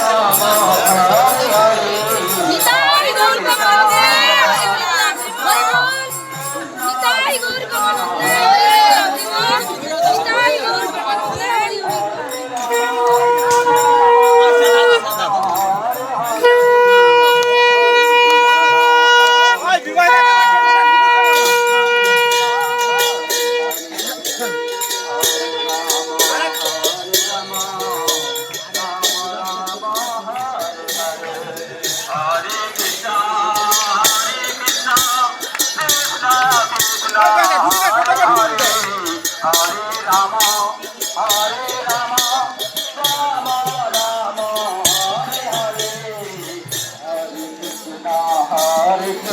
Oh,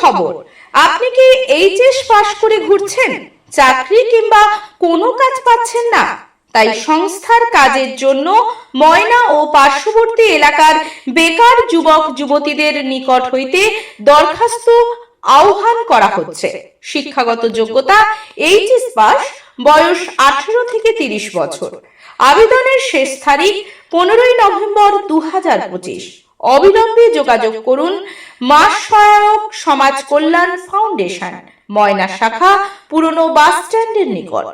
সুখবর আপনি কি এইচএস পাশ করে ঘুরছেন? চাকরি কিংবা কোনো কাজ পাচ্ছেন না? তাই সংস্থার কাজের জন্য ময়না ও পার্শ্ববর্তী এলাকার বেকার যুবক, যুবতীদের নিকট হইতে দরখাস্ত আহ্বান করা হচ্ছে। শিক্ষাগত যোগ্যতা এইচএস পাস বয়স আঠারো থেকে তিরিশ বছর। আবেদনের শেষ তারিখ পনেরোই নভেম্বর দু হাজার পঁচিশ। অবিলম্বে যোগাযোগ করুন মাস সহায়ক সমাজ কল্যাণ ফাউন্ডেশন, ময়না শাখা, পুরনো বাস স্ট্যান্ডের নিকট।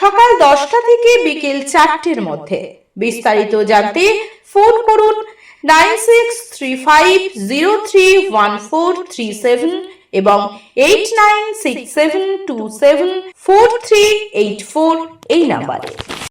সকাল দশটা থেকে বিকেল চারটের মধ্যে। বিস্তারিত জানতে ফোন করুন nine six three five zero three one four three seven এবং eight nine six seven two seven four three eight four এই নাম্বারে।